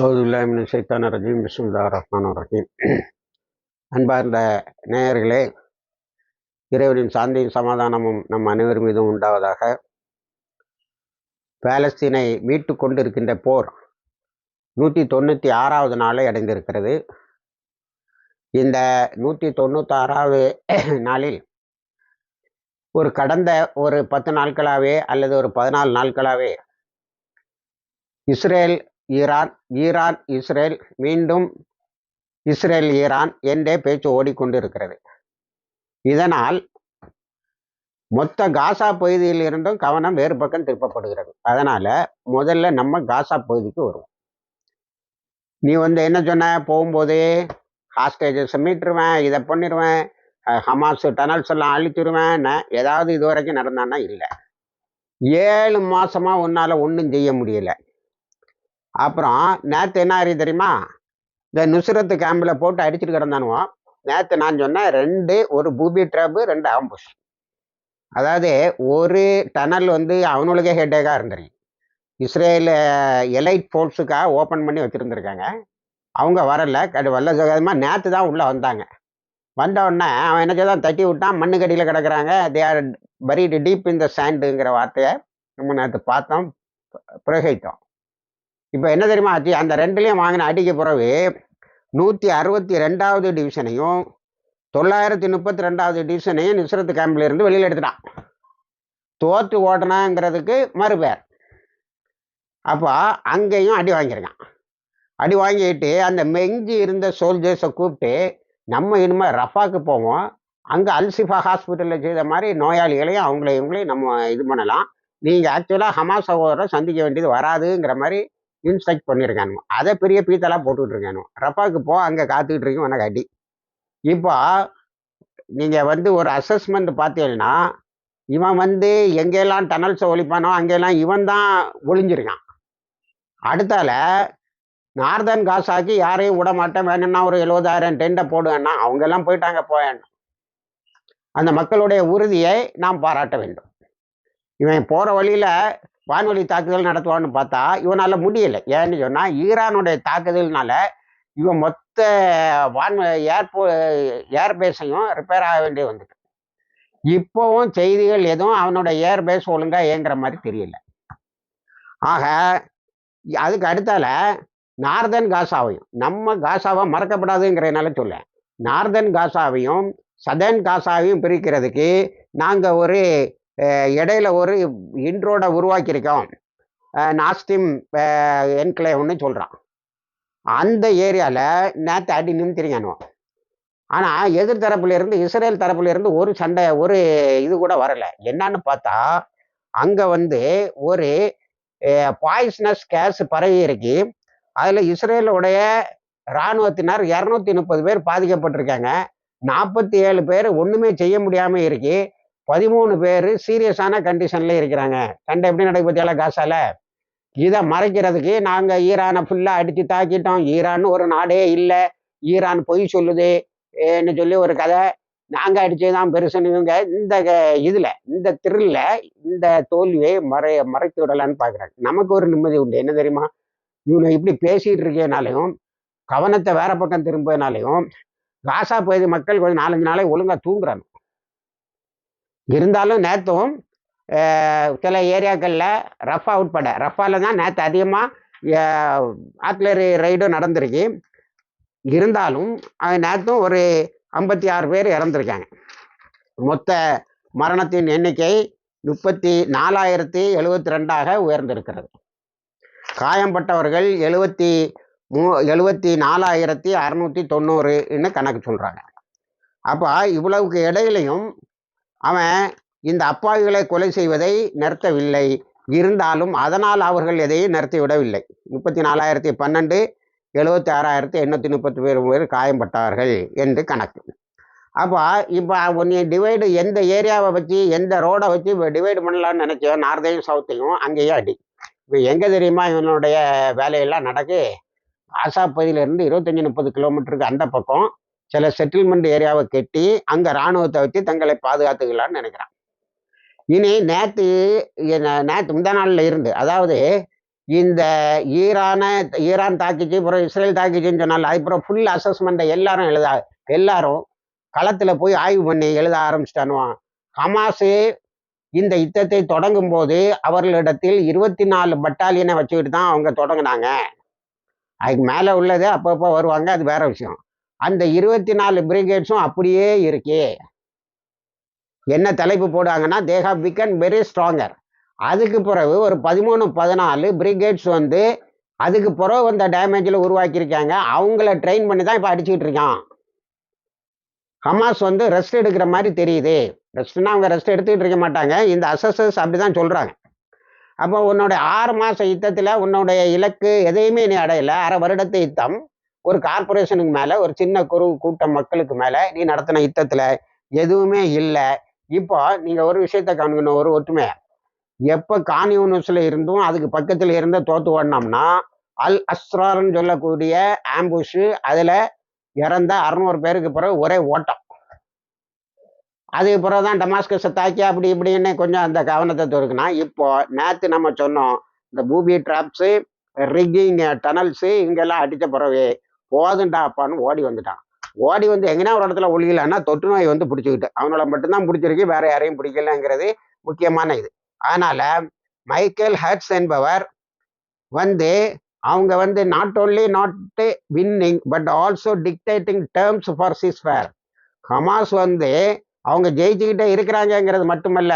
அவதுல்லாமின் சைத்தான ரஜீம். பிஸ்மில்லா ரஹ்மான் ரஹீம். அன்பார்ந்த நேயர்களே இறைவனின் சாந்தியும் சமாதானமும் நம் அனைவர் மீதும் உண்டாவதாக. பாலஸ்தீனை மீட்டு கொண்டிருக்கின்ற போர் நூற்றி தொண்ணூற்றி ஆறாவது நாளை அடைந்திருக்கிறது. இந்த நூற்றி தொண்ணூத்தாறாவது நாளில் ஒரு கடந்த ஒரு பத்து நாட்களாகவே அல்லது ஒரு பதினாலு நாட்களாகவே இஸ்ரேல் ஈரான் ஈரான் இஸ்ரேல் மீண்டும் இஸ்ரேல் ஈரான் என்றே பேச்சு ஓடிக்கொண்டிருக்கிறது. இதனால் மொத்த காசா பகுதியில் இருந்தும் கவனம் வேறு பக்கம் திருப்பப்படுகிறது. அதனால முதல்ல நம்ம காசா பகுதிக்கு வருவோம். நீ வந்து என்ன சொன்ன? போகும்போதே ஹாஸ்டேஜஸ் மீட்டுருவேன் இதை பண்ணிடுவேன் ஹமாஸ் டனல்ஸ் எல்லாம் அழிச்சிருவேன் ஏதாவது இது வரைக்கும் நடந்தான்னா இல்லை. ஏழு மாசமா உன்னால ஒன்றும் செய்ய முடியல. அப்புறம் நேற்று என்ன ஆறி தெரியுமா? இந்த நுசுரத்து கேம்பில் போட்டு அடிச்சுட்டு கிடந்தானுவோம் நேற்று நான் சொன்னேன் ரெண்டு ஒரு பூபி ட்ராப்பு ரெண்டு ஆம்புஷ் அதாவது ஒரு டனல் வந்து அவனுங்களுக்கே ஹெட்டேக்காக இருந்துருக்கு. இஸ்ரேல் எலைட் ஃபோர்ஸுக்காக ஓப்பன் பண்ணி வச்சுருந்துருக்காங்க. அவங்க வரல. கடு வல்ல சகதமாக நேற்று தான் உள்ளே வந்தாங்க. வந்த உடனே அவன் என்ன தான் தட்டி விட்டான். மண்ணுக்கடியில் கிடக்குறாங்க. தே ஆர் பரிடு டீப் இந்த சாண்டுங்கிற வார்த்தையை நம்ம நேற்று பார்த்தோம். பிரகித்தோம் இப்போ என்ன தெரியுமா ஆச்சு? அந்த ரெண்டுலேயும் வாங்கின அடிக்க பிறகு நூற்றி அறுபத்தி ரெண்டாவது டிவிஷனையும் தொள்ளாயிரத்தி முப்பத்தி ரெண்டாவது டிவிஷனையும் நிஸ்ரத் கேம்பில் இருந்து வெளியில் எடுத்துட்டான். தோற்று ஓட்டனாங்கிறதுக்கு மறுபேர். அப்போ அங்கேயும் அடி வாங்கியிருக்கான். அடி வாங்கிட்டு அந்த மெஞ்சி இருந்த சோல்ஜர்ஸை கூப்பிட்டு நம்ம இனிமேல் ரஃபாக்கு போவோம். அங்கே அல்சிஃபா ஹாஸ்பிட்டலில் செய்த மாதிரி நோயாளிகளையும் அவங்கள இவங்களையும் நம்ம இது பண்ணலாம். நீங்கள் ஆக்சுவலாக ஹமாஸ் சகோதரரை சந்திக்க வேண்டியது வராதுங்கிற மாதிரி இன்ஸ்ட்ரக்ட் பண்ணியிருக்கானுங்க அதை பெரிய பீத்தலாக போட்டுக்கிட்டு இருக்கானு ரப்பாவுக்கு போ அங்கே காத்துக்கிட்டு இருக்கோம் உனக்கு அடி. இப்போ நீங்கள் வந்து ஒரு அசஸ்மெண்ட் பார்த்தீங்கன்னா இவன் வந்து எங்கெல்லாம் டனல்ஸை ஒழிப்பானோ அங்கெல்லாம் இவன் தான் ஒளிஞ்சிருக்கான். அடுத்தால நார்தன் காசாக்கு யாரையும் விட மாட்டேன் வேணும்னா ஒரு எழுபதாயிரம் டெண்டை போடுவேன்னா அவங்கெல்லாம் போயிட்டாங்க போயணும் அந்த மக்களுடைய உறுதியை நாம் பாராட்ட வேண்டும். இவன் போகிற வழியில் வான்வழி தாக்குதல் நடத்துவான்னு பார்த்தா இவனால் முடியலை. ஏன்னு சொன்னால் ஈரானுடைய தாக்குதல்னால இவன் மொத்த வான் ஏர்போ ஏர்பேஸையும் ரிப்பேர் ஆக வேண்டிய வந்துட்டு. இப்போவும் செய்திகள் எதுவும் அவனோட ஏர்பேஸ் ஒழுங்காக இயங்குற மாதிரி தெரியல. ஆக அதுக்கு அடுத்தால நார்தன் காசாவையும் நம்ம காசாவை மறக்கப்படாதுங்கிறதுனால சொல்ல நார்தன் காசாவையும் சதன் காசாவையும் பிரிக்கிறதுக்கு நாங்கள் ஒரு இடையில ஒரு இன்ட்ரோட உருவாக்கியிருக்கோம். நாஸ்டிம் என்கிளேவ்னு சொல்கிறான் அந்த ஏரியாவில் நேற்று அடி நிமித்திருக்கானோ ஆனால் எதிர் தரப்புலேருந்து இஸ்ரேல் தரப்புலேருந்து ஒரு சண்டை ஒரு இது கூட வரலை. என்னன்னு பார்த்தா அங்கே வந்து ஒரு பாய்ஸ்னஸ் கேஸ் பரவி இருக்கு. அதில் இஸ்ரேலுடைய இராணுவத்தினர் இரநூத்தி முப்பது பேர் பாதிக்கப்பட்டிருக்காங்க. நாற்பத்தி ஏழு பேர் ஒன்றுமே செய்ய முடியாமல் இருக்குது பதிமூணு பேர் சீரியஸான கண்டிஷன்ல இருக்கிறாங்க. சண்டை எப்படி நடக்கு பத்தியால காசால? இதை மறைக்கிறதுக்கு நாங்கள் ஈரானை ஃபுல்லாக அடித்து தாக்கிட்டோம். ஈரான் ஒரு நாடே இல்லை. ஈரான் பொய் சொல்லுது என்ன சொல்லி ஒரு கதை. நாங்கள் அடித்தது தான் பெருசுன்னு இவங்க இந்த இதில் இந்த திரில்ல இந்த தோல்வியை மறை மறைத்து விடலான்னு பார்க்குறாங்க நமக்கு ஒரு நிம்மதி உண்டு. என்ன தெரியுமா? இவனை இப்படி பேசிகிட்டு இருக்கேனாலையும் கவனத்தை வேற பக்கம் திரும்பினாலையும் காசா போயது மக்கள் கொஞ்சம் நாலஞ்சு நாளை ஒழுங்காக தூங்குறாங்க. இருந்தாலும் நேற்றும் சில ஏரியாக்களில் ரஃபா உட்பட ரஃபாவில் தான் நேற்று அதிகமாக ஆட்லரி ரைடும் நடந்திருக்கு. இருந்தாலும் நேற்றும் ஒரு ஐம்பத்தி ஆறு பேர் இறந்துருக்காங்க. மொத்த மரணத்தின் எண்ணிக்கை முப்பத்தி நாலாயிரத்தி எழுபத்தி ரெண்டாக உயர்ந்திருக்கிறது. காயம்பட்டவர்கள் எழுபத்தி மூ எழுபத்தி நாலாயிரத்தி அறநூற்றி தொண்ணூறுன்னு கணக்கு சொல்கிறாங்க அப்போ இவ்வளவுக்கு இடையிலையும் அவன் இந்த அப்பாவிகளை கொலை செய்வதை நிறுத்தவில்லை. இருந்தாலும் அதனால் அவர்கள் எதையும் நிறுத்திவிடவில்லை. முப்பத்தி நாலாயிரத்தி பன்னெண்டு எழுபத்தி ஆறாயிரத்தி எண்ணூற்றி முப்பத்தி பேர் பேர் காயம்பட்டார்கள் என்று கணக்கு. அப்போ இப்போ நீ டிவைடு எந்த ஏரியாவை வச்சு எந்த ரோடை வச்சு இப்போ டிவைடு பண்ணலான்னு நினச்சோ நார்த்தையும் சவுத்தையும் அங்கேயும் அடி. இப்போ எங்கே தெரியுமா இவனுடைய வேலையெல்லாம் நடக்கு? ஆசா பகுதியிலேருந்து இருபத்தஞ்சி முப்பது கிலோமீட்டருக்கு அந்த பக்கம். சில செட்டில்மெண்ட் ஏரியாவை கட்டி அங்கே இராணுவத்தை வச்சு தங்களை பாதுகாத்துக்கலான்னு நினைக்கிறான். இனி நேற்று நேற்று முந்தா நாளில் இருந்து அதாவது இந்த ஈரானை ஈரான் தாக்கிச்சு அப்புறம் இஸ்ரேல் தாக்கிச்சுன்னு சொன்னால அதுக்கப்புறம் ஃபுல் அசஸ்மெண்ட்டை எல்லாரும் எழுத எல்லாரும் களத்தில் போய் ஆய்வு பண்ணி எழுத ஆரம்பிச்சிட்டானுவான் ஹமாஸு இந்த யுத்தத்தை தொடங்கும் போது அவர்களிடத்தில் இருபத்தி நாலு பட்டாலியனை வச்சுக்கிட்டு தான் அவங்க தொடங்கினாங்க. அதுக்கு மேலே உள்ளது அப்பப்போ வருவாங்க அது வேற விஷயம். அந்த இருபத்தி நாலு பிரிகேட்ஸும் அப்படியே இருக்கே. என்ன தலைப்பு போடுவாங்கன்னா they have become very stronger அதுக்கு பிறகு ஒரு பதிமூணு பதினாலு பிரிகேட்ஸ் வந்து அதுக்கு பிறகு வந்த டேமேஜில் உருவாக்கியிருக்காங்க. அவங்கள ட்ரெயின் பண்ணி தான் இப்போ அடிச்சுக்கிட்டு இருக்கான். ஹமாஸ் வந்து ரெஸ்ட் எடுக்கிற மாதிரி தெரியுது. ரெஸ்ட்னா அவங்க ரெஸ்ட் எடுத்துக்கிட்டு இருக்க மாட்டாங்க. இந்த அசஸஸ் அப்படி தான் சொல்கிறாங்க அப்போ உன்னோடைய ஆறு மாத யுத்தத்தில் உன்னுடைய இலக்கு எதையுமே நீ அடையலை. அரை வருடத்து யுத்தம். ஒரு கார்பரேஷனுக்கு மேலே ஒரு சின்ன குறு கூட்டம் மக்களுக்கு மேலே நீ நடத்தின யுத்தத்தில் எதுவுமே இல்லை. இப்போ நீங்கள் ஒரு விஷயத்த காணுங்கணும் ஒரு ஒற்றுமை எப்போ கான்யூனிஸில் இருந்தும் அதுக்கு பக்கத்தில் இருந்து தோத்து ஓடினோம்னா அல் அஸ்ரார்னு சொல்லக்கூடிய ஆம்புஷு அதில் இறந்த அறநூறு பேருக்கு பிறகு ஒரே ஓட்டம். அதுக்கு பிறகு தான் டமாஸ்கஸை தாக்கி அப்படி இப்படின்னு கொஞ்சம் அந்த கவனத்தை தொடுக்குனா இப்போ நேற்று நம்ம சொன்னோம் இந்த பூபி ட்ராப்ஸு ரிக்கிங் டனல்ஸு இங்கெல்லாம் அடித்த பிறகு போதுண்டா அப்பான்னு ஓடி வந்துட்டான். ஓடி வந்து எங்கன்னா ஒரு இடத்துல ஒழியலன்னா தொற்று நோய் வந்து பிடிச்சிக்கிட்டு. அவனோட மட்டும்தான் பிடிச்சிருக்கு வேற யாரையும் பிடிக்கலங்கிறது முக்கியமான இது. அதனால மைக்கேல் ஹர்ட்ஸ் என்பவர் வந்து அவங்க வந்து not only not winning but also dictating terms for ceasefire Hamas வந்து அவங்க ஜெயிச்சுக்கிட்டே இருக்கிறாங்கங்கிறது மட்டுமல்ல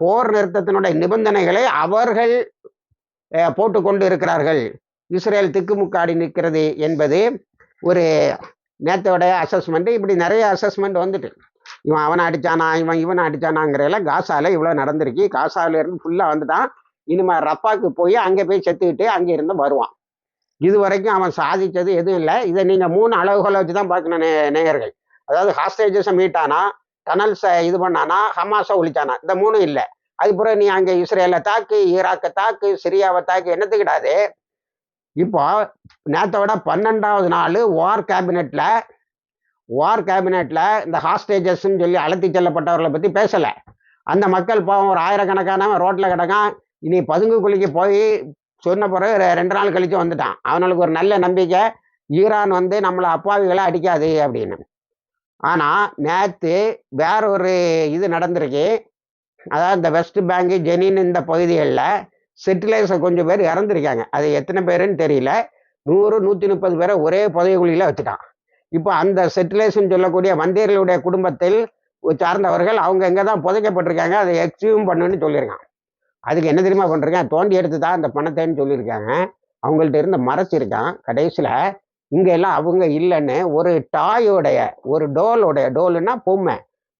போர் நிறுத்தத்தினுடைய நிபந்தனைகளை அவர்கள் போட்டு போட்டுக்கொண்டு இருக்கிறார்கள். இஸ்ரேல் திக்குமுக்காடி நிற்கிறது என்பது ஒரு நேத்தோடைய அசஸ்மெண்ட் இப்படி நிறைய அசஸ்மெண்ட் வந்துட்டு. இவன் அவனை அடிச்சானா இவன் இவனை அடிச்சானாங்கிறதெல்லாம் காசாவில் இவ்வளோ நடந்திருக்கு. காசாவிலேருந்து இருந்து ஃபுல்லாக வந்துட்டான். இனிமேல் ரப்பாக்கு போய் அங்கே போய் செத்துக்கிட்டு அங்கே இருந்து வருவான். இது வரைக்கும் அவன் சாதித்தது எதுவும் இல்லை. இதை நீங்கள் மூணு அளவுகளை வச்சு தான் பார்க்கணும் நே- நேயர்கள். அதாவது ஹாஸ்டேஜஸை மீட்டானா டனல்ஸை இது பண்ணானா ஹமாஸை ஒழிச்சானா இந்த மூணும் இல்லை. அதுக்கப்புறம் நீ அங்கே இஸ்ரேலை தாக்கு ஈராக்கை தாக்கு சிரியாவை தாக்கு என்னத்துக்கிடாது? இப்போ நேற்றை விட பன்னெண்டாவது நாள் வார் கேபினெட்டில் வார் கேபினெட்டில் இந்த ஹாஸ்டேஜஸ்ன்னு சொல்லி அழைத்து செல்லப்பட்டவர்களை பற்றி பேசலை. அந்த மக்கள் பாவம் ஒரு ஆயிரக்கணக்கானவன் ரோட்டில் கிடக்கான். இனி பதுங்கு குழிக்கு போய் சொன்ன பிறகு ரெண்டு நாள் கழிச்சு வந்துட்டான். அவனுக்கு ஒரு நல்ல நம்பிக்கை. ஈரான் வந்து நம்மளை அப்பாவிகளை அடிக்காது அப்படின்னு. ஆனால் நேற்று வேற ஒரு இது நடந்திருக்கு. அதாவது இந்த வெஸ்ட் பேங்கு ஜெனின் இந்த பகுதிகளில் செட்டிலைசர் கொஞ்சம் பேர் இறந்துருக்காங்க. அது எத்தனை பேருன்னு தெரியல. நூறு நூற்றி முப்பது பேரை ஒரே புதையகுழியில் வச்சுட்டான். இப்போ அந்த செட்டிலைசன் சொல்லக்கூடிய வந்தியர்களுடைய குடும்பத்தில் சார்ந்தவர்கள் அவங்க எங்கே தான் புதைக்கப்பட்டிருக்காங்க அதை எக்ஸ்யூம் பண்ணுன்னு சொல்லியிருக்கான். அதுக்கு என்ன தெரியுமா பண்ணிருக்கேன்? தோண்டி எடுத்து தான் அந்த பணத்தைன்னு சொல்லியிருக்காங்க. அவங்கள்ட்ட இருந்து மறைச்சிருக்கான். கடைசியில் இங்கே எல்லாம் அவங்க இல்லைன்னு ஒரு டாயோடைய ஒரு டோலோடைய டோலுன்னா பொம்மை.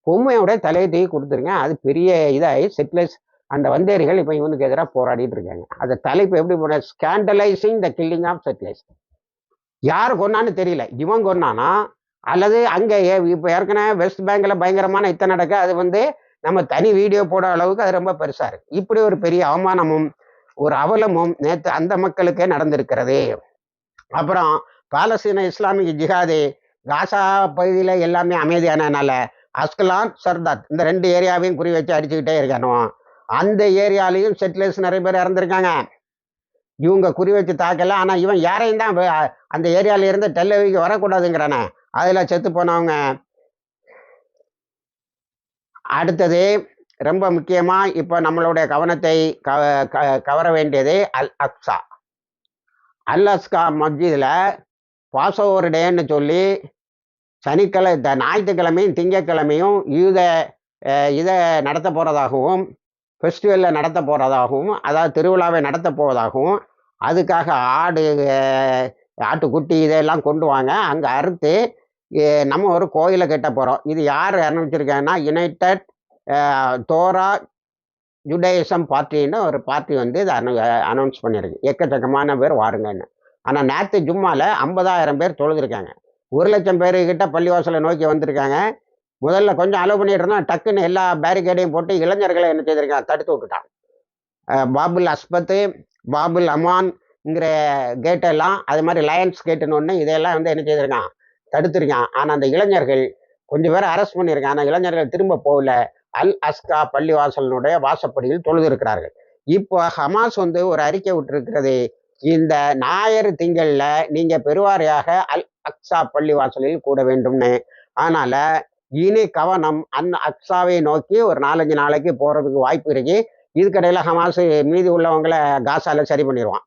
பொம்மையோட தலையை தூக்கி கொடுத்துருங்க அது பெரிய இதாகி செட்டிலைஸ் அந்த வந்தேரிகள் இப்போ இவனுக்கு எதிராக போராடிட்டு இருக்காங்க. அந்த தலைப்பு எப்படி போன scandalising the killing of settlers யார் கொன்னான்னு தெரியல. இவன் கொன்னானா அல்லது அங்கே இப்போ ஏற்கனவே வெஸ்ட் பேங்கில் பயங்கரமான இத்தனை நடக்க அது வந்து நம்ம தனி வீடியோ போட அளவுக்கு அது ரொம்ப பெருசாக இருக்கு. இப்படி ஒரு பெரிய அவமானமும் ஒரு அவலமும் நேற்று அந்த மக்களுக்கே நடந்திருக்கிறது. அப்புறம் பாலஸ்தீன இஸ்லாமிக் ஜிஹாது காசா பகுதியில் எல்லாமே அமைதியானனால அஸ்கலான் சர்தாத் இந்த ரெண்டு ஏரியாவையும் குறி வச்சு அடிச்சுக்கிட்டே இருக்கணும் அந்த ஏரியாலையும் செட்டிலர்ஸ் நிறைய பேர் இறந்துருக்காங்க. இவங்க குறி வச்சு தாக்கல. ஆனால் இவன் யாரையும் தான் அந்த ஏரியாவில் இருந்து டெல்லவிக்கு வரக்கூடாதுங்கிறானே. அதில் செத்து போனவங்க. அடுத்தது ரொம்ப முக்கியமாக இப்போ நம்மளுடைய கவனத்தை க க- கவர வேண்டியது அல் அக்ஸா அல் அஸ்கா மஸ்ஜிதில் பாசோவர் டேன்னு சொல்லி சனிக்கிழமை த ஞாயிற்றுக்கிழமையும் திங்கக்கிழமையும் யூத இதை நடத்த போகிறதாகவும் ஃபெஸ்டிவலில் நடத்த போகிறதாகவும் அதாவது திருவிழாவை நடத்த போவதாகவும் அதுக்காக ஆடு ஆட்டுக்குட்டி இதெல்லாம் கொண்டு வாங்க. அங்கே அறுத்து நம்ம ஒரு கோயிலை கட்ட போகிறோம் இது யார் ஆரம்பிச்சிருக்காங்கன்னா யுனைடெட் தோரா ஜுடேசம் பார்ட்டின்னு ஒரு பார்ட்டி வந்து இதை அனௌ அனௌன்ஸ் பண்ணியிருக்கு. எக்கச்சக்கமான பேர் வாருங்கன்னு. ஆனால் நேற்று ஜும்மாவில் ஐம்பதாயிரம் பேர் தொழுதுருக்காங்க. ஒரு லட்சம் பேர்கிட்ட பள்ளிவாசலை நோக்கி வந்திருக்காங்க. முதல்ல கொஞ்சம் அலோவ் பண்ணிட்டு இருந்தோம் டக்குன்னு எல்லா பேரிகேடையும் போட்டு இளைஞர்களை என்ன செய்திருக்காங்க? தடுத்து விட்டுட்டான் பாபுல் அஸ்பத்து பாபுல் அமான்ங்கிற கேட்டெல்லாம் அது மாதிரி லயன்ஸ் கேட்டுன்னு ஒன்று இதெல்லாம் வந்து என்ன செய்திருக்கான் தடுத்துருக்கான் ஆனால் அந்த இளைஞர்கள் கொஞ்சம் பேர் அரெஸ்ட் பண்ணியிருக்காங்க. ஆனால் இளைஞர்கள் திரும்ப போகல. அல் அஸ்கா பள்ளிவாசலினுடைய வாசப்படியில் தொழுது இருக்கிறார்கள் இப்போ ஹமாஸ் வந்து ஒரு அறிக்கை விட்டுருக்கிறது. இந்த ஞாயிறு திங்களில் நீங்கள் பெருவாரியாக அல் அக்ஸா பள்ளிவாசலில் கூட வேண்டும்னு. அதனால் இனி கவனம் அந் அக்ஸாவை நோக்கி ஒரு நாலஞ்சு நாளைக்கு போறதுக்கு வாய்ப்பு இருக்கு. இதுக்கடையில் ஹமாஸ் மீதி உள்ளவங்களை காசால சரி பண்ணிடுவான்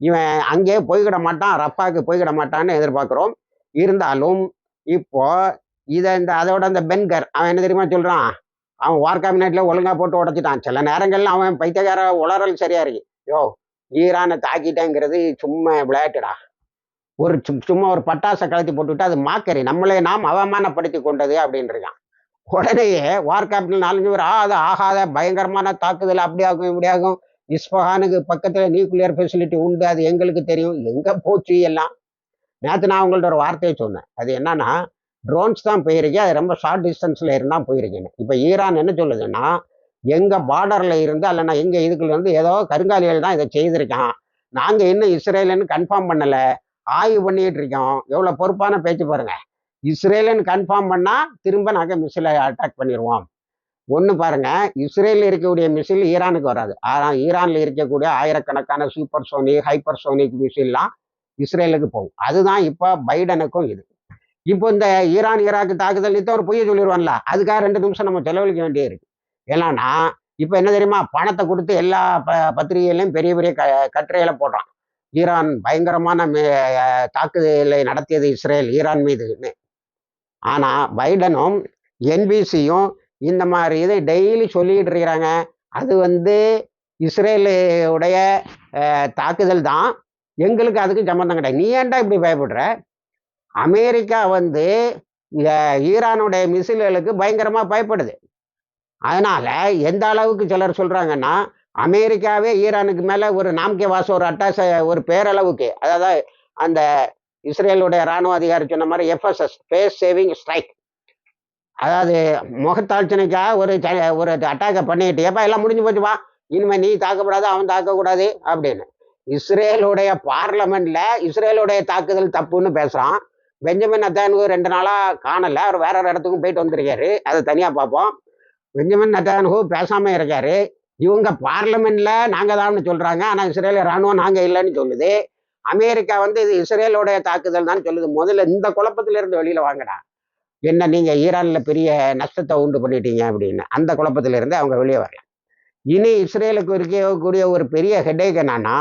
இவன் அங்கேயே போய்கிட மாட்டான் ரப்பாக்கு போய்கிட மாட்டான்னு எதிர்பார்க்குறோம். இருந்தாலும் இப்போ இதை இந்த அதோட அந்த பென்கர் அவன் என்ன தெரியுமா சொல்றான்? அவன் வார் கேபினெட்ல ஒழுங்காக போட்டு உடைச்சிட்டான். சில நேரங்களில் அவன் பைத்தியக்கார உளறல் சரியா இருக்கு. யோ ஈரானை தாக்கிட்டேங்கிறது சும்மா விளையாட்டுடா. ஒரு சும்மா ஒரு பட்டாசை கலத்தி போட்டுவிட்டு அது மாக்கறி. நம்மளே நாம் அவமானப்படுத்தி கொண்டது அப்படின்றான் இருக்கான். உடனேயே வார் கேபிட்டல் நாலஞ்சு பேர் ஆ அது ஆகாத பயங்கரமான தாக்குதல் அப்படி ஆகும் இப்படி ஆகும். இஸ்பஹானுக்கு பக்கத்தில் நியூக்ளியர் ஃபெசிலிட்டி உண்டு அது எங்களுக்கு தெரியும். எங்கே போச்சு எல்லாம்? நேற்று நான் உங்கள்ட்ட ஒரு வார்த்தையை சொன்னேன். அது என்னன்னா ட்ரோன்ஸ் தான் போயிருக்கேன். அது ரொம்ப ஷார்ட் டிஸ்டன்ஸில் இருந்தால் போயிருக்கேன்னு. இப்போ ஈரான் என்ன சொல்லுதுன்னா எங்கள் பார்டரில் இருந்து அல்லனா எங்கள் இதுக்குள்ள இருந்து ஏதோ கருங்காலிகள் தான் இதை செய்திருக்கான். நாங்கள் இன்னும் இஸ்ரேலுன்னு கன்ஃபார்ம் பண்ணலை. ஆய்வு பண்ணிட்டு இருக்கோம். எவ்வளவு பொறுப்பான பேச்சு பாருங்க. இஸ்ரேலுன்னு கன்ஃபார்ம் பண்ணா திரும்ப நாங்கள் மிசிலை அட்டாக் பண்ணிடுவோம் ஒன்று பாருங்க. இஸ்ரேலில் இருக்கக்கூடிய மிசில் ஈரானுக்கு வராது. ஆனால் ஈரானில் இருக்கக்கூடிய ஆயிரக்கணக்கான சூப்பர் சோனிக் ஹைப்பர் சோனிக் மிசில்லாம் இஸ்ரேலுக்கு போகும். அதுதான் இப்போ பைடனுக்கும் இது. இப்போ இந்த ஈரான் ஈராக்கு தாக்குதல் இத்த ஒரு பொய்ய சொல்லிடுவான்ல அதுக்காக ரெண்டு நிமிஷம் நம்ம செலவழிக்க வேண்டியது இருக்கு. ஏன்னா இப்போ என்ன தெரியுமா? பணத்தை கொடுத்து எல்லா ப பத்திரிகைகளையும் பெரிய பெரிய க கட்டுரையில போடுறான். ஈரான் பயங்கரமான மே தாக்குதலை நடத்தியது இஸ்ரேல் ஈரான் மீதுன்னு ஆனால் பைடனும் என்பிசியும் இந்த மாதிரி இதை டெய்லி சொல்லிட்டு இருக்கிறாங்க. அது வந்து இஸ்ரேலுடைய தாக்குதல் தான். எங்களுக்கு அதுக்கு சம்மந்தம் கிடையாது. நீ ஏன்டா இப்படி பயப்படுற? அமெரிக்கா வந்து ஈரானுடைய மிசில்களுக்கு பயங்கரமாக பயப்படுது. அதனால எந்த அளவுக்கு சிலர் சொல்கிறாங்கன்னா அமெரிக்காவே ஈரானுக்கு மேலே ஒரு நாம்கே வாச ஒரு அட்டாச ஒரு பேரளவுக்கு அதாவது அந்த இஸ்ரேலுடைய ராணுவ அதிகாரி சொன்ன மாதிரி எஃப்எஸ்எஸ் ஃபேஸ் சேவிங் ஸ்ட்ரைக் அதாவது முகத்தாழ்ச்சனைக்காக ஒரு ஒரு அட்டாக்கை பண்ணிட்டு ஏப்பா எல்லாம் முடிஞ்சு போச்சு வா. இனிமேல் நீ தாக்கப்படாது அவன் தாக்கக்கூடாது அப்படின்னு. இஸ்ரேலுடைய பார்லமெண்ட்ல இஸ்ரேலுடைய தாக்குதல் தப்புன்னு பேசுகிறான் பெஞ்சமின் நத்தானுக்கு ரெண்டு நாளாக காணலை அவர் வேற ஒரு இடத்துக்கும் போயிட்டு வந்திருக்காரு. அதை தனியாக பார்ப்போம். பெஞ்சமின் நத்தானுகு பேசாமல் இருக்காரு. இவங்க பார்லமெண்ட்ல நாங்கள் தான்னு சொல்கிறாங்க ஆனால் இஸ்ரேல ராணுவம் நாங்கள் இல்லைன்னு சொல்லுது. அமெரிக்கா வந்து இது இஸ்ரேலோடைய தாக்குதல் தான் சொல்லுது. முதல்ல இந்த குழப்பத்திலிருந்து இருந்து வாங்கடா. என்ன நீங்கள் ஈரானில் பெரிய நஷ்டத்தை உண்டு பண்ணிட்டீங்க அப்படின்னு. அந்த குழப்பத்திலிருந்து அவங்க வெளியே வரலாம் இனி இஸ்ரேலுக்கு இருக்கக்கூடிய ஒரு பெரிய ஹெடேக் என்னன்னா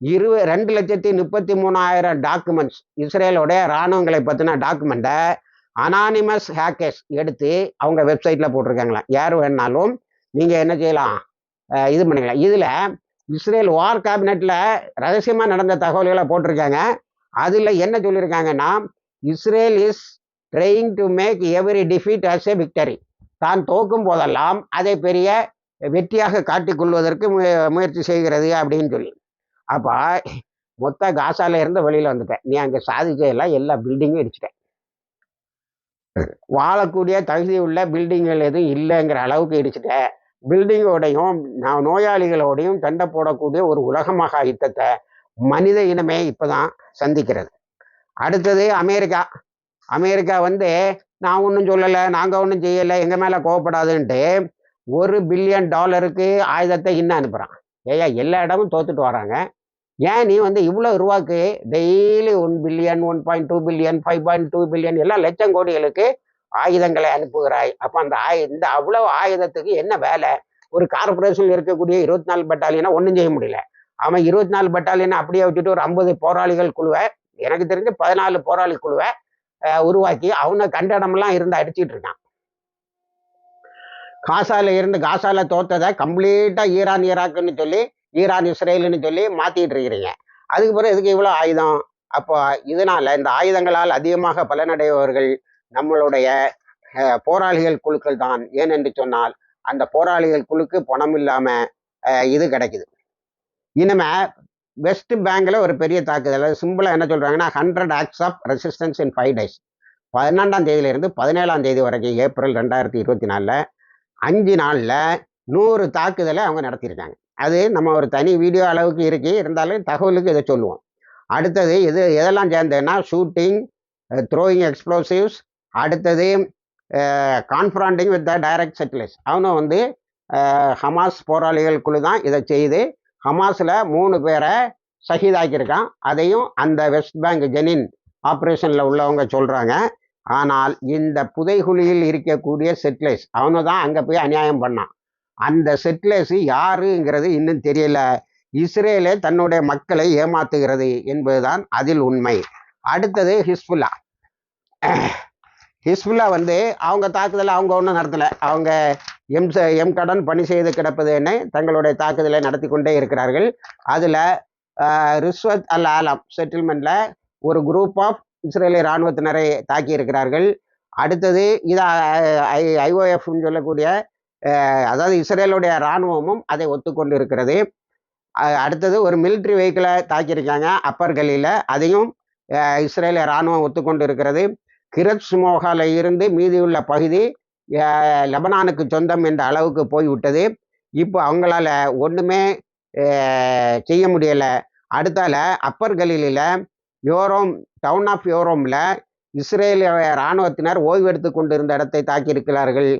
இருவ ரெண்டு லட்சத்தி முப்பத்தி மூணாயிரம் டாக்குமெண்ட்ஸ் இஸ்ரேலோடைய இராணுவங்களை பற்றின டாக்குமெண்ட்டை அனானிமஸ் ஹேக்கர்ஸ் எடுத்து அவங்க வெப்சைட்டில் போட்டிருக்காங்களாம் யார் வேணாலும் நீங்கள் என்ன செய்யலாம்? இது பண்ணிக்கலாம் இதில் இஸ்ரேல் வார் கேபினெட்டில் ரகசியமாக நடந்த தகவல்களை போட்டிருக்காங்க. அதில் என்ன சொல்லியிருக்காங்கன்னா Israel is trying to make every defeat as a victory தான் தோக்கும் போதெல்லாம் அதை பெரிய வெற்றியாக காட்டிக்கொள்வதற்கு மு- முயற்சி செய்கிறது அப்படின்னு சொல்லி. அப்போ மொத்த காசால இருந்து வெளியில் வந்துட்டேன். நீ அங்கே சாதிச்சதெல்லாம் எல்லா பில்டிங்கும் இடிச்சிட்டேன். வாழக்கூடிய தகுதி உள்ள பில்டிங்கள் எதுவும் இல்லைங்கிற அளவுக்கு இடிச்சிட்டேன். பில்டிங்கோடையும் நான் நோயாளிகளோடையும் சண்டை போடக்கூடிய ஒரு உலகமாக யுத்தத்தை மனித இனமே இப்போதான் சந்திக்கிறது. அடுத்தது அமெரிக்கா. அமெரிக்கா வந்து நான் ஒன்றும் சொல்லலை நாங்கள் ஒன்றும் செய்யலை எங்கள் மேலே கோவப்படாதுன்ட்டு ஒரு பில்லியன் டாலருக்கு ஆயுதத்தை இன்னும் அனுப்புகிறான் ஏயா எல்லா இடமும் தோத்துட்டு வராங்க. ஏன் நீ வந்து இவ்வளோ ரூபாய்க்கு daily one billion one point two billion five point two billion எல்லாம் லட்சம் கோடிகளுக்கு ஆயுதங்களை அனுப்புகிறாய். அப்போ அந்த ஆயு இந்த அவ்வளவு ஆயுதத்துக்கு என்ன வேலை? ஒரு கார்பரேஷன் இருக்கக்கூடிய இருபத்தி நாலு பட்டாலியனா ஒன்றும் செய்ய முடியல. அவன் இருபத்தி நாலு பட்டாலியனை அப்படியே வச்சுட்டு ஒரு ஐம்பது போராளிகள் குழுவை எனக்கு தெரிஞ்சு பதினாலு போராளி குழுவை உருவாக்கி அவனை கண்ட இடமெல்லாம் இருந்து அடிச்சிட்டு இருக்கான். காசால இருந்து காசால தோத்ததை கம்ப்ளீட்டா ஈரான் ஈராக்குன்னு சொல்லி ஈரான் இஸ்ரேலுன்னு சொல்லி மாத்திட்டு இருக்கிறீங்க. அதுக்கு பிறகு இதுக்கு இவ்வளோ ஆயுதம்? அப்போ இதனால இந்த ஆயுதங்களால் அதிகமாக பலனடைபவர்கள் நம்மளுடைய போராளிகள் குழுக்கள் தான். ஏன் என்று சொன்னால் அந்த போராளிகள் குழுக்கு பணம் இல்லாம இது கிடைக்குது. இனிமே வெஸ்ட் பேங்க்ல ஒரு பெரிய தாக்குதல். சிம்பிளா என்ன சொல்றாங்கன்னா hundred acts of resistance in five days பன்னெண்டாம் தேதியிலிருந்து பதினேழாம் தேதி வரைக்கும் ஏப்ரல் ரெண்டாயிரத்தி இருபத்தி நாலில் அஞ்சு நாளில் நூறு தாக்குதலை அவங்க நடத்தியிருக்காங்க. அது நம்ம ஒரு தனி வீடியோ அளவுக்கு இருக்கு இருந்தாலும் தகவலுக்கு இதை சொல்லுவோம். அடுத்தது இது எதெல்லாம் சேர்ந்ததுன்னா ஷூட்டிங் த்ரோயிங் எக்ஸ்ப்ளோசிவ்ஸ் அடுத்தது confronting with the direct settlers அவனும் வந்து ஹமாஸ் போராளிகள் குழு தான் இதை செய்து ஹமாஸில் மூணு பேரை சகிதாக்கியிருக்கான். அதையும் அந்த வெஸ்ட் பேங்க் ஜெனின் ஆப்ரேஷனில் உள்ளவங்க சொல்கிறாங்க ஆனால் இந்த புதைகுழியில் இருக்கக்கூடிய செட்டிலர்ஸ் அவனு தான் அங்கே போய் அநியாயம் பண்ணான். அந்த செட்டிலர்ஸ் யாருங்கிறது இன்னும் தெரியல. இஸ்ரேலே தன்னுடைய மக்களை ஏமாத்துகிறது என்பதுதான் அதில் உண்மை. அடுத்தது ஹிஸ்புல்லா ஹிஸ்புல்லா வந்து அவங்க தாக்குதலை அவங்க ஒன்றும் நடத்தலை. அவங்க எம் எம் கடன் பணி செய்து கிடப்பதுன்னு தங்களுடைய தாக்குதலை நடத்தி கொண்டே இருக்கிறார்கள். அதில் ரிஸ்வத் அல் ஆலம் செட்டில்மெண்ட்டில் ஒரு குரூப் ஆஃப் இஸ்ரேலிய இராணுவத்தினரை தாக்கி இருக்கிறார்கள். அடுத்தது இது ஐஓஎஃப்னு சொல்லக்கூடிய அதாவது இஸ்ரேலுடைய இராணுவமும் அதை ஒத்துக்கொண்டு இருக்கிறது. அடுத்தது ஒரு மிலிட்ரி வெஹிக்கிளை தாக்கியிருக்காங்க அப்பர் கலியில் அதையும் இஸ்ரேலிய இராணுவம் ஒத்துக்கொண்டு இருக்கிறது. கிரத் இருந்து மீதியுள்ள பகுதி லெபனானுக்கு சொந்தம் என்ற அளவுக்கு போய்விட்டது. இப்போ அவங்களால ஒன்றுமே செய்ய முடியலை. அடுத்தால அப்பர் கலீலில் யோரோம் டவுன் ஆஃப் யோரோமில் இஸ்ரேலிய இராணுவத்தினர் ஓய்வெடுத்து கொண்டிருந்த இடத்தை தாக்கியிருக்கிறார்கள்.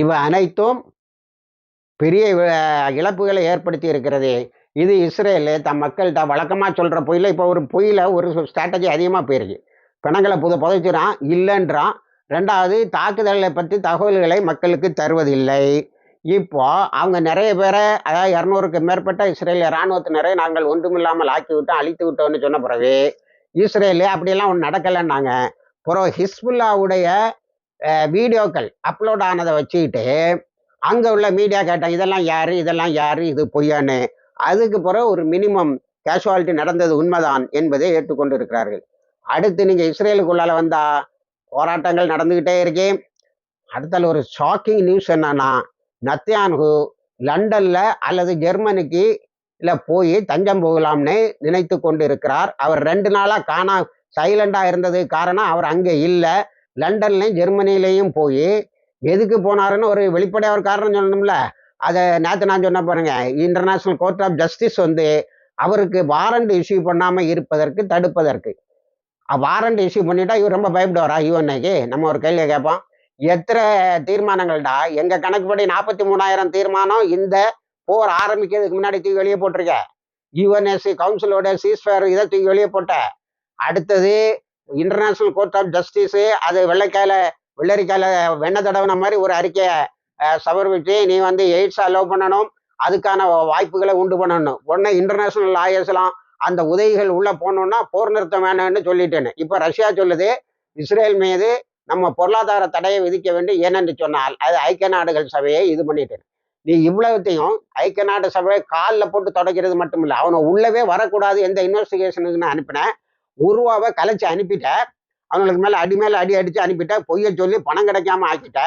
இவை அனைத்தும் பெரிய இழப்புகளை ஏற்படுத்தி இருக்கிறது. இது இஸ்ரேலு தம் மக்கள்கிட்ட வழக்கமாக சொல்கிற பொயில இப்போ ஒரு பொயில ஒரு ஸ்ட்ராட்டஜி அதிகமாக போயிருக்கு. பிணங்களை புத புதைச்சிடான் இல்லைன்றான். ரெண்டாவது தாக்குதலை பற்றி தகவல்களை மக்களுக்கு தருவதில்லை. இப்போ அவங்க நிறைய பேரை அதாவது இரநூறுக்கு மேற்பட்ட இஸ்ரேலிய இராணுவத்தினரை நாங்கள் ஒன்றுமில்லாமல் ஆக்கி விட்டோம் அழித்து விட்டோம்னு சொன்ன பிறகு இஸ்ரேலு அப்படியெல்லாம் ஒன்று நடக்கலைன்னாங்க. அப்புறம் ஹிஸ்புல்லாவுடைய வீடியோக்கள் அப்லோட் ஆனதை வச்சுக்கிட்டு அங்கே உள்ள மீடியா கேட்டாங்க இதெல்லாம் யார்? இதெல்லாம் யார்? இது பொய்யான்னு. அதுக்கு பிறகு ஒரு மினிமம் கேஷுவாலிட்டி நடந்தது உண்மைதான் என்பதை ஏற்றுக்கொண்டு இருக்கிறார்கள் அடுத்து நீங்கள் இஸ்ரேலுக்குள்ளால வந்தா போராட்டங்கள் நடந்துக்கிட்டே இருக்கேன் அடுத்தால ஒரு ஷாக்கிங் நியூஸ் என்னன்னா நத்தியான்கு லண்டன்ல அல்லது ஜெர்மனிக்கு இல்லை போய் தஞ்சம் போகலாம்னு நினைத்து கொண்டு இருக்கிறார் அவர் ரெண்டு நாளாக காணா சைலண்டாக இருந்தது காரணம் அவர் அங்கே இல்லை. லண்டன்லையும் ஜெர்மனிலையும் போய் எதுக்கு போனாருன்னு ஒரு வெளிப்படையாக ஒரு காரணம் சொல்லணும்ல. அதை நேற்று நான் சொன்ன பாருங்க இன்டர்நேஷ்னல் கோர்ட் ஆஃப் ஜஸ்டிஸ் வந்து அவருக்கு வாரண்ட் இஷ்யூ பண்ணாமல் இருப்பதற்கு தடுப்பதற்கு. வாரண்ட் இஷ்யூ பண்ணிட்டா இவர் ரொம்ப பயப்படுவாரா? அன்னைக்கு நம்ம ஒரு கேள்வியை கேட்போம். எத்தனை தீர்மானங்கள்டா? எங்க கணக்குப்படி நாற்பத்தி மூணாயிரம் தீர்மானம் இந்த போர் ஆரம்பிக்கிறதுக்கு முன்னாடி தூக்கி வெளியே போட்டிருக்க. யுஎன்எஸ்சி கவுன்சிலோட சீஸ்ஃபயர் இதை தூக்கி வெளியே போட்ட. அடுத்தது இன்டர்நேஷனல் கோர்ட் ஆஃப் ஜஸ்டிஸு அது வெள்ளைக்காயில வெள்ளரிக்காயில வெண்ணெய் தடவின மாதிரி ஒரு அறிக்கையை அஹ், சமர்ப்பிச்சு நீ வந்து எய்ட்ஸ் அலோவ் பண்ணணும். அதுக்கான வாய்ப்புகளை உண்டு பண்ணணும். உடனே இன்டர்நேஷனல் லாயர்ஸ்லாம் அந்த உதவிகள் உள்ள போகணும்னா போர் நிறுத்தம் வேணும்னு சொல்லிட்டேன்னு இப்போ ரஷ்யா சொல்லுது இஸ்ரேல் மீது நம்ம பொருளாதார தடையை விதிக்க வேண்டும் ஏனென்று சொன்னால் அது ஐக்கிய நாடுகள் சபையை இது பண்ணிட்டேன். நீ இவ்வளவுத்தையும் ஐக்கிய நாடு சபையை காலில் போட்டு தொடக்கிறது மட்டும் இல்லை அவனை உள்ளவே வரக்கூடாது எந்த இன்வெஸ்டிகேஷனுக்கு நான் அனுப்பினேன் உருவாவை கலைச்சு அனுப்பிட்ட அவங்களுக்கு மேலே அடி மேலே அடி அடித்து அனுப்பிட்ட பொய்ய சொல்லி பணம் கிடைக்காம ஆக்கிட்ட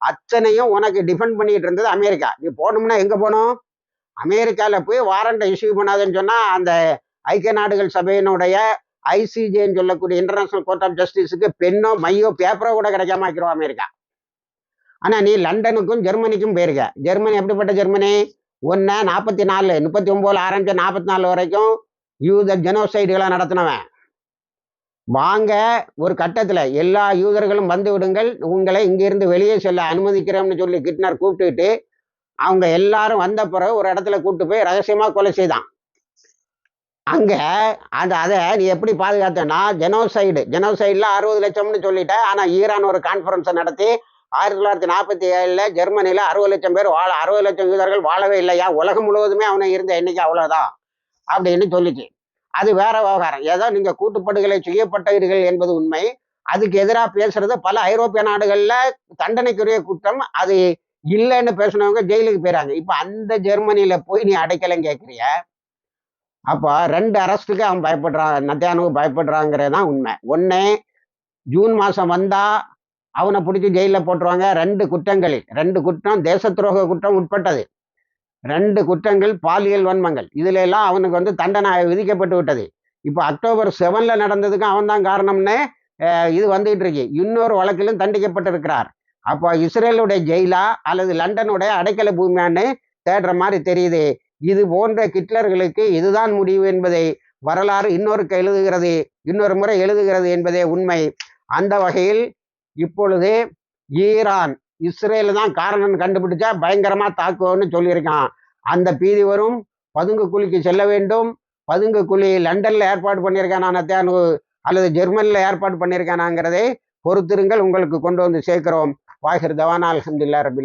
அத்தனையும் உனக்கு டிஃபெண்ட் பண்ணிட்டு இருந்தது அமெரிக்கா. நீ போகணும்னா எங்கே போகணும்? அமெரிக்காவில் போய் வாரண்டை இஷ்யூ பண்ணாதுன்னு சொன்னால் அந்த ஐக்கிய நாடுகள் சபையினுடைய ஐசிஜேன்னு சொல்லக்கூடிய இன்டர்நேஷனல் கோர்ட் ஆஃப் ஜஸ்டிஸுக்கு பெண்ணோ மையோ பேப்பரோ கூட கிடைக்காம ஆக்கிரும் அமெரிக்கா. ஆனால் நீ லண்டனுக்கும் ஜெர்மனிக்கும் போயிருக்க. ஜெர்மனி எப்படிப்பட்ட ஜெர்மனி? ஒன்று நாற்பத்தி நாலு முப்பத்தி ஒன்பதுல ஆரம்பிச்ச நாற்பத்தி நாலு வரைக்கும் யூத ஜெனோசைடுகளை நடத்தினவன். வாங்க ஒரு கட்டத்தில் எல்லா யூதர்களும் வந்து விடுங்கள். உங்களை இங்கிருந்து வெளியே செல்ல அனுமதிக்கிறோம்னு சொல்லி கிட்னர் கூப்பிட்டுட்டு அவங்க எல்லாரும் வந்த பிறகு ஒரு இடத்துல கூப்பிட்டு போய் ரகசியமாக கொலை செய்தான். அங்கே அந்த அதை நீ எப்படி பாதுகாத்தனா ஜெனோசைடு ஜெனோசைடில் அறுபது லட்சம்னு சொல்லிட்ட. ஆனால் ஈரான் ஒரு கான்ஃபரன்ஸை நடத்தி ஆயிரத்தி தொள்ளாயிரத்தி நாற்பத்தி ஏழில் ஜெர்மனியில் அறுபது லட்சம் பேர் வாழ அறுபது லட்சம் யூதர்கள் வாழவே இல்லையா? உலகம் முழுவதுமே அவனை இருந்த எண்ணிக்கை அவ்வளோதான் அப்படின்னு சொல்லிச்சு. அது வேற விவகாரம். ஏதோ நீங்கள் கூட்டுப்படுகொலை செய்யப்பட்டீர்கள் என்பது உண்மை. அதுக்கு எதிராக பேசுறது பல ஐரோப்பிய நாடுகளில் தண்டனைக்குரிய குற்றம். அது இல்லைன்னு பேசினவங்க ஜெயிலுக்கு போயிறாங்க. இப்போ அந்த ஜெர்மனியில் போய் நீ அடைக்கலன்னு கேட்குறிய? அப்போ ரெண்டு அரஸ்ட்டுக்கு அவன் பயப்படுறான் நத்தியானுக்கு பயப்படுறாங்கிறது தான் உண்மை. ஒன்று ஜூன் மாதம் வந்தால் அவனை பிடிச்சி ஜெயிலில் போட்டுருவாங்க. ரெண்டு குற்றங்களில் ரெண்டு குற்றம் தேச துரோக குற்றம் உட்பட்டது. ரெண்டு குற்றங்கள் பாலியல் வன்மங்கள். இதுல எல்லாம் அவனுக்கு வந்து தண்டனை விதிக்கப்பட்டு விட்டது. இப்போ அக்டோபர் செவனில் நடந்ததுக்கு அவன் தான் காரணம்னு இது வந்துகிட்டு இருக்கு. இன்னொரு வழக்கிலும் தண்டிக்கப்பட்டிருக்கிறார். அப்போ இஸ்ரேலுடைய ஜெயிலா அல்லது லண்டனுடைய அடைக்கல பூமியான்னு தேடுற மாதிரி தெரியுது. இது போன்ற கிட்லர்களுக்கு இதுதான் முடிவு என்பதை வரலாறு இன்னொரு எழுதுகிறது இன்னொரு முறை எழுதுகிறது என்பதே உண்மை. அந்த வகையில் இப்பொழுது ஈரான் இஸ்ரேல் தான் காரணம்னு கண்டுபிடிச்சா பயங்கரமா தாக்குவோம்னு சொல்லியிருக்கான். அந்த பீதி வரும் பதுங்கு குழிக்கு செல்ல வேண்டும். பதுங்கு குழி லண்டன்ல ஏற்பாடு பண்ணியிருக்கான அல்லது ஜெர்மனில் ஏற்பாடு பண்ணியிருக்கானாங்கிறதை பொறுத்திருங்கள் உங்களுக்கு கொண்டு வந்து சேர்க்கிறோம். வாஹிர் தவானா அல்ஹம்துலில்லாஹ் ரபில்லா